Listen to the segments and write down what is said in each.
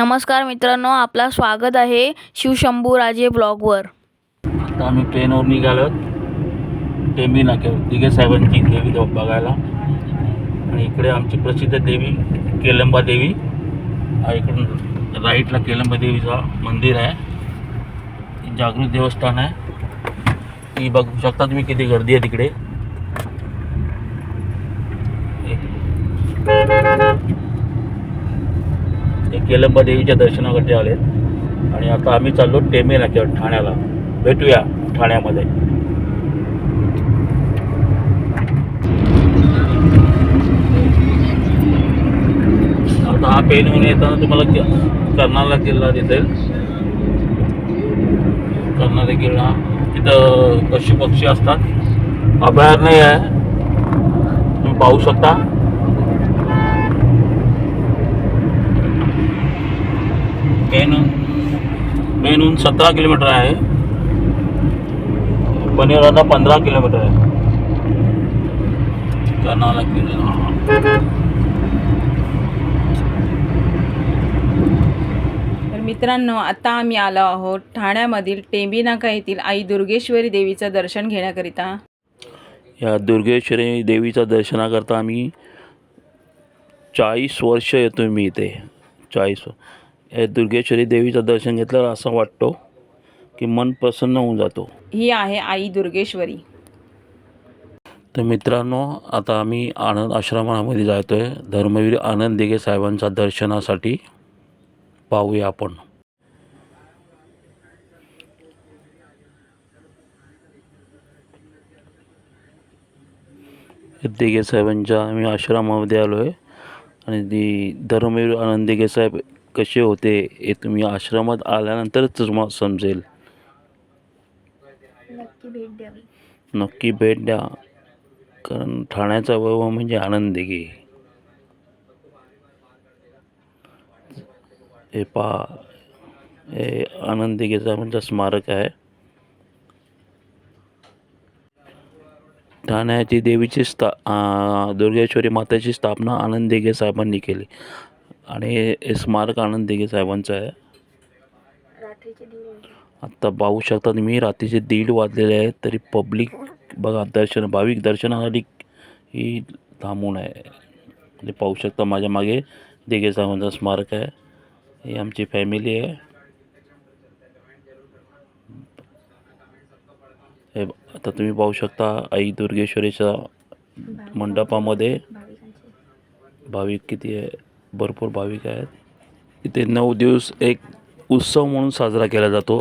नमस्कार मित्रांनो आपला स्वागत आहे शिवशंभू राजे ब्लॉगवर. आता आम्ही ट्रेनवर निघालो. टेंबी नाक्यावर दिघे साहेबांची देवी बघायला. आणि इकडे आमची प्रसिद्ध देवी केलंबा देवी. इकडून राईटला केलंबा देवीचं मंदिर आहे. जागृत देवस्थान आहे. ती बघू शकता तुम्ही किती गर्दी आहे तिकडे. हे केलंबा देवीच्या दर्शनासाठी आले आणि आता आम्ही चाललो टेमेला नाक्यावर ठाण्याला. भेटूया ठाण्यामध्ये. आता हा पेनहून येताना तुम्हाला के- कर्नाला किल्ला दिसेल. कर्नाला किल्ला. तिथं पशु पक्षी असतात. अभयारण्य आहे. तुम्ही पाहू शकता. पेनहून पेनहून सतरा किलोमीटर आहे. पनेराला पंधरा किलोमीटर आहे. कर्नाला तर मित्रांनो आता आम्ही आलो आहोत ठाण्यामधील टेंबी नाका येथील आई दुर्गेश्वरी देवीचं दर्शन घेण्याकरिता. या दुर्गेश्वरी देवीच्या दर्शनाकरता आम्ही चाळीस वर्ष येतो मी इथे. चाळीस या दुर्गेश्वरी देवीचं दर्शन घेतल्यावर असं वाटतो की मन प्रसन्न होऊन जातो. ही आहे आई दुर्गेश्वरी. तर मित्रांनो आता आम्ही आनंद आश्रमामध्ये जातो आहे धर्मवीर आनंद दिघे साहेबांच्या दर्शनासाठी पाहूया आपण. दिघे साहेबांच्या आम्ही आश्रमामध्ये आलो आहे आणि ती धर्मवीर आनंद दिघे साहेब कसे होते हे तुम्ही आश्रमात आल्यानंतरच तुम्हाला समजेल. नक्की भेट द्या. कारण ठाण्याचा वैभव म्हणजे आनंद दिघे हे पहा हे आनंद दिघे साहेबांचं स्मारक आहे. ठाण्याची देवीची स्था दुर्गेश्वरी मातेची स्थापना आनंद दिघे साहेबांनी केली. आणि हे स्मारक आनंद दिघे साहेबांचं आहे. आत्ता पाहू शकता तुम्ही रात्रीचे दीड वाजलेले आहेत तरी पब्लिक बघा दर्शन भाविक दर्शनासाठी ही थांबून आहे. म्हणजे पाहू शकता माझ्या मागे दिघे साहेबांचं स्मारक आहे. ही आमची फॅमिली आहे. हे आता तुम्ही पाहू शकता आई दुर्गेश्वरीच्या मंडपामध्ये भाविक किती आहे? भरपूर भाविक आहेत. इथे नऊ दिवस एक उत्सव म्हणून साजरा केला जातो.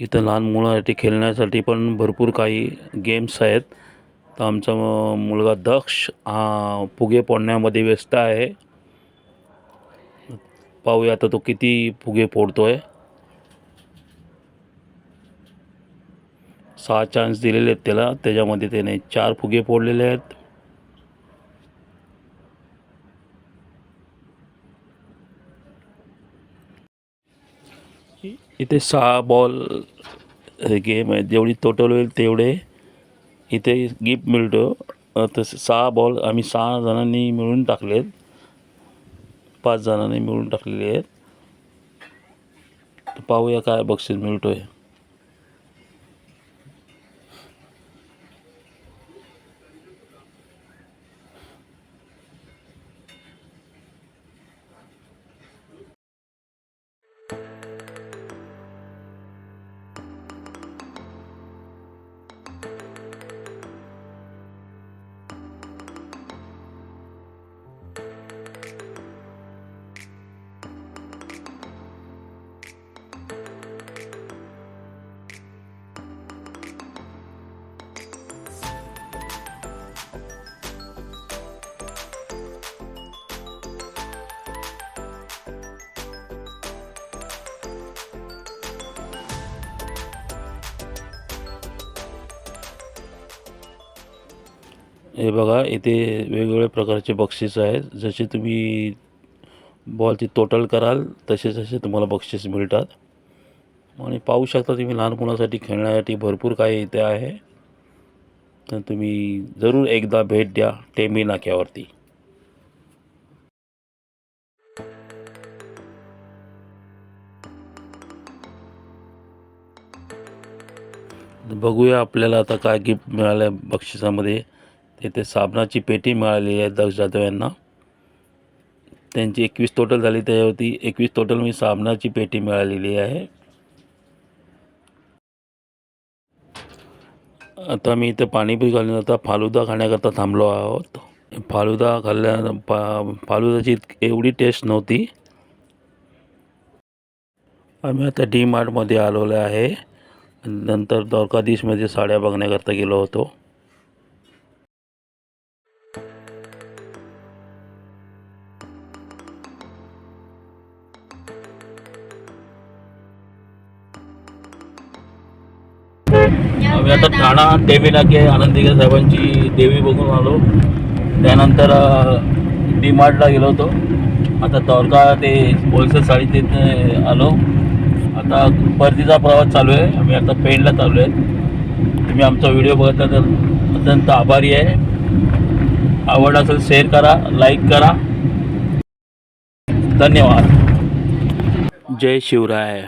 इथं लहान मुलांसाठी खेळण्यासाठी पण भरपूर काही गेम्स आहेत. तर आमचा मुलगा दक्ष हा फुगे फोडण्यामध्ये व्यस्त आहे. पाहूया आता तो किती फुगे फोडतो आहे सहा चान्स दिलेले आहेत त्याला. त्याच्यामध्ये त्याने चार फुगे फोडलेले आहेत. इथे सहा बॉल गेम आहे जेवढी टोटल होईल तेवढे इथे गिफ्ट मिळतो. तसे सहा बॉल आम्ही सहा जणांनी मिळून टाकलेत. पाच जणांनी मिळून टाकलेले आहेत. पाहूया काय बक्षीस मिळतो आहे हे बघा इथे वेगवेगळ्या प्रकारचे बक्षीस आहेत. जसे तुम्ही बॉलची टोटल कराल तसे तसे तुम्हाला बक्षीस मिळतात. आणि पाहू शकता तुम्ही लहान मुलासाठी खेळण्यासाठी भरपूर काही इथे आहे. तर तुम्ही जरूर एकदा भेट द्या टेंबी नाक्यावरती. बघूया आपल्याला आता काय गिफ्ट मिळालं बक्षिसामध्ये. तिथे साबणाची पेटी मिळाली आहे दक्ष जाधव यांना त्यांची एकवीस टोटल झाली त्याच्यावरती एकवीस टोटल मी साबणाची पेटी मिळालेली आहे. आता मी इथे पाणीपुरी घालून आता फालुदा खाण्याकरता थांबलो आहोत. फालुदा खाल्ल्या फा फालुदाची एवढी टेस्ट नव्हती. आम्ही आता डी मार्टमध्ये आलेलो आहे. नंतर द्वारकाधीशमध्ये साड्या बघण्याकरता गेलो होतो. आम्ही आता ठाणा देवी नाके आनंदिके साहेबांची देवी बघून आलो. त्यानंतर डी मार्टला गेलो होतो. आता तौरका ते होलसेल साडी तिथे आलो. आता परतीचा प्रवास चालू आहे. आम्ही आता पेणला चालू आहे. तुम्ही आमचा व्हिडिओ बघितला तर अत्यंत आभारी आहे. आवड असेल शेअर करा लाईक करा. धन्यवाद. जय शिवराय.